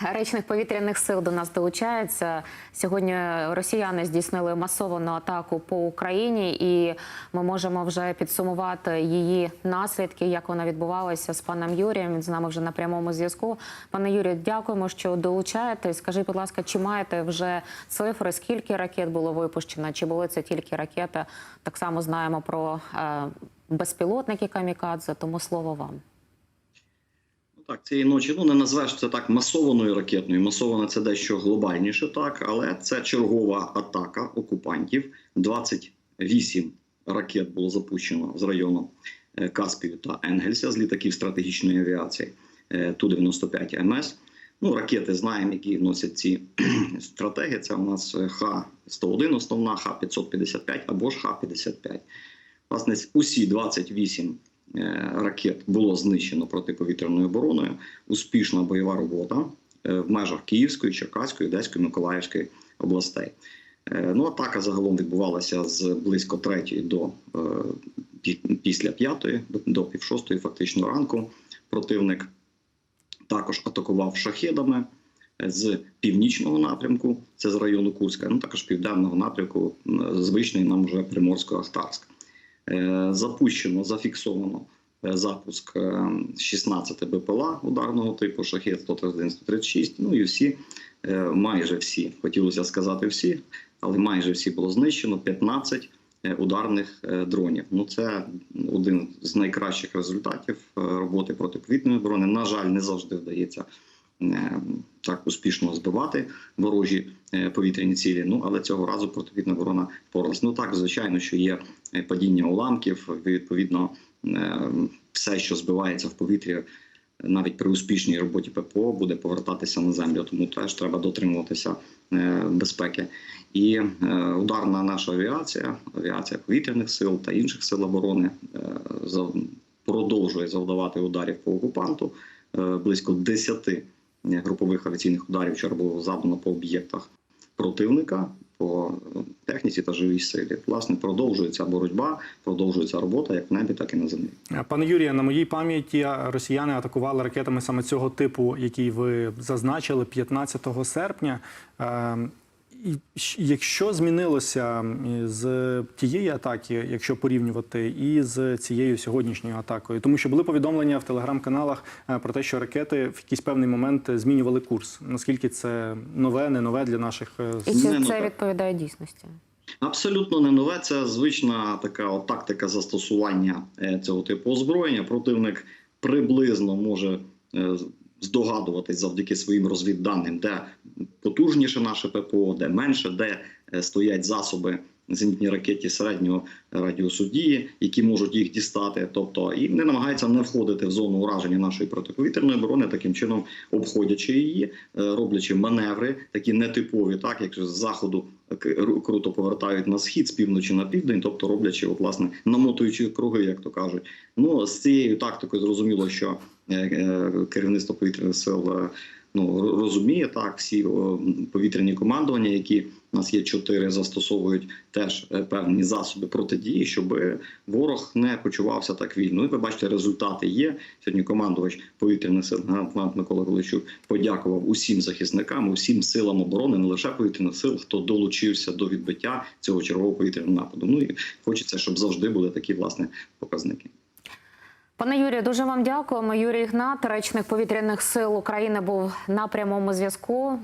Речних повітряних сил до нас долучається. Сьогодні росіяни здійснили масовану атаку по Україні, і ми можемо вже підсумувати її наслідки, як вона відбувалася з паном Юрієм. Він з нами вже на прямому зв'язку. Пане Юрію, дякуємо, що долучаєтесь. Скажіть, будь ласка, чи маєте вже цифри? Скільки ракет було випущено? Чи були це тільки ракети? Так само знаємо про е, безпілотники камікадзе. Тому слово вам. Так, цієї ночі ну не назвеш це так масованою ракетною. Масована це дещо глобальніше, так, але це чергова атака окупантів. 28 ракет було запущено з району е, Каспію та Енгельса з літаків стратегічної авіації е, Ту-95 МС. Ну, ракети знаємо, які носять ці стратегії. Це у нас е, Х-101 основна, Х-555 або ж Х-55. Власне, усі 28 е, ракет було знищено протиповітряною обороною. Успішна бойова робота е, в межах Київської, Черкаської, Одеської, Миколаївської областей. Е, Ну, атака загалом відбувалася з близько третьої до е, після п'ятої, до- до пів шостої, фактично ранку. Противник також атакував шахедами е, з північного напрямку, це з району Курська, ну також південного напрямку, звичний нам вже Приморсько-Ахтарськ. Е, Запущено, зафіксовано е, запуск е, 16 БПЛА ударного типу шахет 131-136, ну і всі, е, майже всі, хотілося сказати всі, але майже всі було знищено 15 е, ударних е, дронів. Ну це один з найкращих результатів е, роботи протиповітряної оборони. На жаль, не завжди вдається е, так успішно збивати ворожі е, повітряні цілі. Ну але цього разу протиповітряна оборона впоралась. Ну так, звичайно, що є е, падіння уламків. Відповідно, е, все, що збивається в повітрі. Навіть при успішній роботі ППО буде повертатися на землю, тому теж треба дотримуватися е, безпеки. І е, ударна наша авіація, авіація повітряних сил та інших сил оборони е, продовжує завдавати ударів по окупанту. Е, близько 10 групових авіаційних ударів вчора було завдано по об'єктах противника, по е, техніці та живій силі. Власне, продовжується боротьба, продовжується робота як в небі, так і на землі. Пане Юрія, на моїй пам'яті росіяни атакували ракетами саме цього типу, який ви зазначили 15 серпня. Якщо змінилося з тієї атаки, якщо порівнювати, і з цією сьогоднішньою атакою, тому що були повідомлення в телеграм-каналах е, про те, що ракети в якийсь певний момент змінювали курс. Наскільки це нове, не нове для наших е, І ну, це відповідає дійсності? Абсолютно не нове. Це звична така от тактика застосування е, цього типу озброєння. Противник приблизно може здогадуватись завдяки своїм розвідданим, де потужніше наше ППО, де менше, де е, стоять засоби зенітні ракеті середнього радіусу дії, які можуть їх дістати. Тобто, і не намагаються не входити в зону ураження нашої протиповітряної оборони, таким чином обходячи її, е, роблячи маневри, такі нетипові, так якщо з заходу круто повертають на схід, з півночі на південь, тобто роблячи, от, власне, намотуючи круги, як то кажуть. Ну з цією тактикою зрозуміло, що е, е, керівництво повітряних сил. Ну розуміє так, всі повітряні командування, які у нас є чотири, застосовують теж е, певні засоби протидії, щоб ворог не почувався так вільно. І ви бачите, результати є. Сьогодні командувач повітряних сил генерал Микола Голищук подякував усім захисникам, усім силам оборони, не лише повітряних сил, хто долучився до відбиття цього чергового повітряного нападу. Ну і хочеться, щоб завжди були такі власне показники. Пане Юрію, дуже вам дякуємо. Юрій Ігнат, речник повітряних сил України, був на прямому зв'язку.